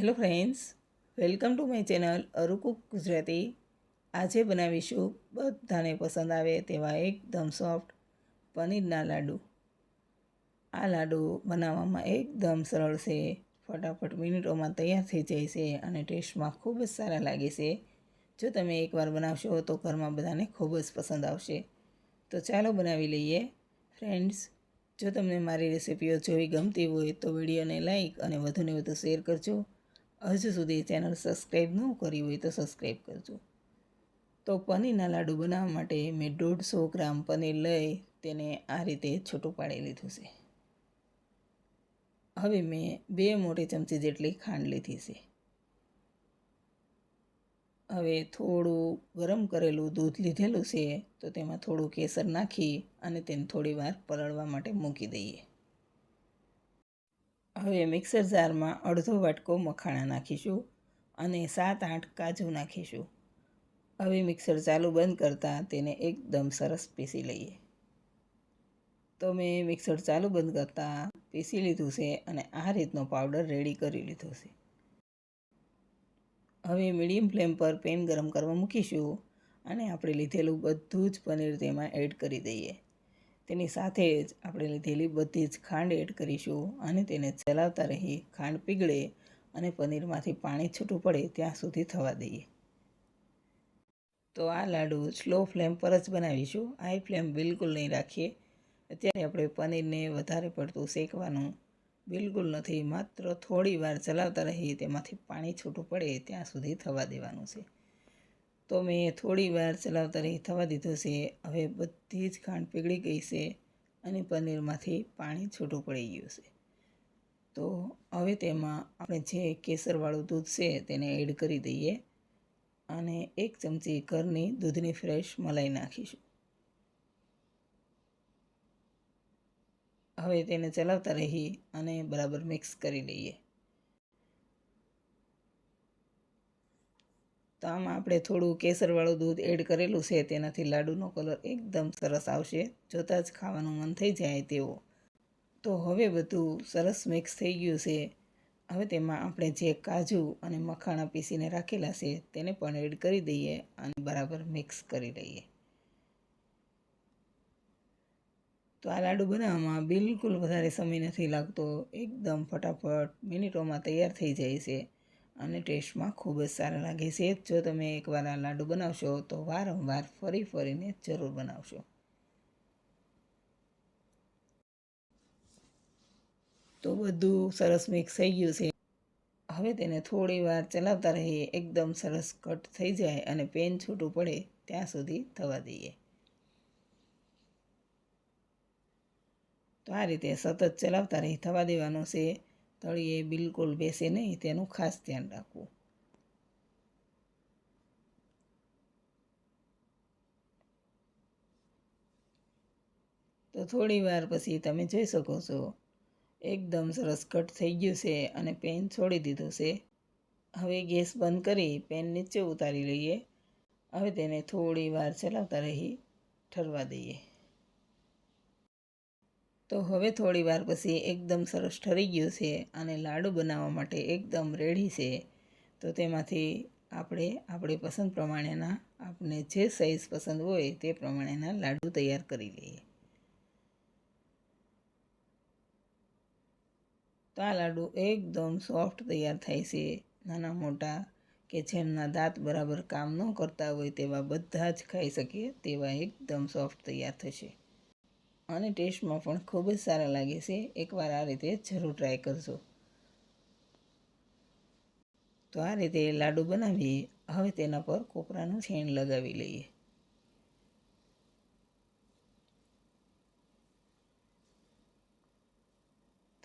Hello friends welcome to my channel અરુકુક Gujarati આજે બનાવીશું બધાને પસંદ આવે તેવા એકદમ સોફ્ટ પનીરના લાડુ. આ લાડુ બનાવવામાં એકદમ સરળ છે. ફટાફટ મિનિટોમાં તૈયાર થઈ જાય છે અને ટેસ્ટમાં ખૂબ જ સારા લાગે છે. જો તમે એકવાર બનાવશો તો ઘરમાં બધાને ખૂબ જ પસંદ આવશે. તો ચાલો બનાવી લઈએ. ફ્રેન્ડ્સ જો તમને મારી રેસિપીઓ જોવી ગમતી હોય તો વિડીયોને લાઇક અને વધુને વધુ શેર કરજો. હજુ સુધી ચેનલ સબસ્ક્રાઈબ ન કરી હોય તો સબસ્ક્રાઈબ કરજો. તો પનીરના લાડુ બનાવવા માટે મેં દોઢસો ગ્રામ પનીર લઈ તેને આ રીતે છૂટું પાડી લીધું છે. હવે મેં બે મોટી ચમચી જેટલી ખાંડ લીધી છે. હવે થોડું ગરમ કરેલું દૂધ લીધેલું છે તો તેમાં થોડું કેસર નાખી અને તેને થોડી વાર પલળવા માટે મૂકી દઈએ. હવે મિક્સર જારમાં અડધો વાટકો મખાણા નાખીશું અને સાત આઠ કાજુ નાખીશું. હવે મિક્સર ચાલુ બંધ કરતાં તેને એકદમ સરસ પીસી લઈએ. તો મેં મિક્સર ચાલુ બંધ કરતાં પીસી લીધું છે અને આ રીતનો પાવડર રેડી કરી લીધો છે. હવે મીડિયમ ફ્લેમ પર પેન ગરમ કરવા મૂકીશું અને આપણે લીધેલું બધું જ પનીર તેમાં એડ કરી દઈએ. તેની સાથે જ આપણે લીધેલી બધી જ ખાંડ એડ કરીશું અને તેને ચલાવતા રહી ખાંડ પીગળે અને પનીરમાંથી પાણી છૂટું પડે ત્યાં સુધી થવા દઈએ. તો આ લાડુ સ્લો ફ્લેમ પર જ બનાવીશું. હાઈ ફ્લેમ બિલકુલ નહીં રાખીએ. અત્યારે આપણે પનીરને વધારે પડતું શેકવાનું બિલકુલ નથી. માત્ર થોડી વાર ચલાવતા રહીએ, તેમાંથી પાણી છૂટું પડે ત્યાં સુધી થવા દેવાનું છે. તો મેં થોડી વાર ચલાવતા રહી, થવા દીધું છે. હવે બધી જ ખાંડ પીગળી ગઈ છે અને પનીરમાંથી પાણી છૂટું પડી ગયું છે. તો હવે તેમાં આપણે જે કેસરવાળું દૂધ છે તેને એડ કરી દઈએ અને એક ચમચી ઘરની દૂધની ફ્રેશ મલાઈ નાખીશું. હવે તેને ચલાવતા રહી અને બરાબર મિક્સ કરી લઈએ. તો આમાં આપણે થોડું કેસરવાળું દૂધ એડ કરેલું છે, તેનાથી લાડુનો કલર એકદમ સરસ આવશે. જોતાં જ ખાવાનું મન થઈ જાય તેવો. તો હવે બધું સરસ મિક્સ થઈ ગયું છે. હવે તેમાં આપણે જે કાજુ અને મખાણા પીસીને રાખેલા છે, તેને પણ એડ કરી દઈએ અને બરાબર મિક્સ કરી લઈએ. તો આ લાડુ બનાવવામાં બિલકુલ વધારે સમય નથી લાગતો. એકદમ ફટાફટ મિનિટોમાં તૈયાર થઈ જાય છે. અને ટેસ્ટમાં ખૂબ જ સારા લાગે છે. જો તમે એકવાર આ લાડુ બનાવશો, તો વારંવાર ફરી ફરીને જરૂર બનાવશો. તો બધું સરસ મિક્સ થઈ ગયું છે. હવે તેને થોડી વાર ચલાવતા રહીએ. એકદમ સરસ કટ થઈ જાય અને પેન છૂટું પડે ત્યાં સુધી થવા દઈએ. તો આ રીતે સતત ચલાવતા રહી થવા દેવાનું છે. તળીએ બિલકુલ બેસે નહીં, તેનું ખાસ ધ્યાન રાખવું. તો થોડી વાર પછી તમે જોઈ શકો છો, એકદમ સરસ કટ થઈ ગયું છે અને પેન છોડી દીધું છે. હવે ગેસ બંધ કરી પેન નીચે ઉતારી લઈએ. હવે તેને થોડી વાર ચલાવતા રહી ઠરવા દઈએ. તો હવે થોડી વાર પછી એકદમ સરસ ઠરી ગયું છે અને લાડુ બનાવવા માટે એકદમ રેડી છે. તો તેમાંથી આપણે આપણી પસંદ પ્રમાણેના, આપણે જે સાઈઝ પસંદ હોય તે પ્રમાણેના લાડુ તૈયાર કરી લઈએ. તો આ લાડુ એકદમ સોફ્ટ તૈયાર થાય છે. નાના મોટા કે જેમના દાંત બરાબર કામ ન કરતા હોય તેવા બધા જ ખાઈ શકીએ તેવા એકદમ સોફ્ટ તૈયાર થશે. અને ટેસ્ટમાં પણ ખૂબ જ સારા લાગે છે. એકવાર આ રીતે જરૂર ટ્રાય કરજો. તો આ રીતે લાડુ બનાવીએ. હવે તેના પર કોપરાનું છેણ લગાવી લઈએ.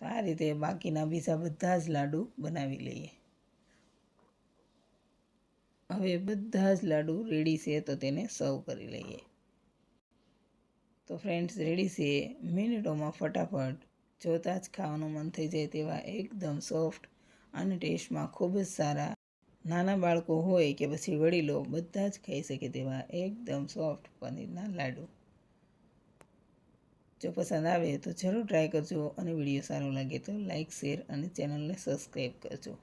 તો આ રીતે બાકીના બીજા બધા જ લાડુ બનાવી લઈએ. હવે બધા જ લાડુ રેડી છે તો તેને સર્વ કરી લઈએ. તો ફ્રેન્ડ્સ રેડી છે? મિનિટોમાં ફટાફટ. જોતાં જ ખાવાનું મન થઈ જાય તેવા એકદમ સોફ્ટ અને ટેસ્ટમાં ખૂબ જ સારા. નાના બાળકો હોય કે પછી વડીલો બધા જ ખાઈ શકે તેવા એકદમ સોફ્ટ પનીરના લાડુ. જો પસંદ આવે તો જરૂર ટ્રાય કરજો અને વીડિયો સારો લાગે તો લાઇક શેર અને ચેનલને સબસ્ક્રાઈબ કરજો.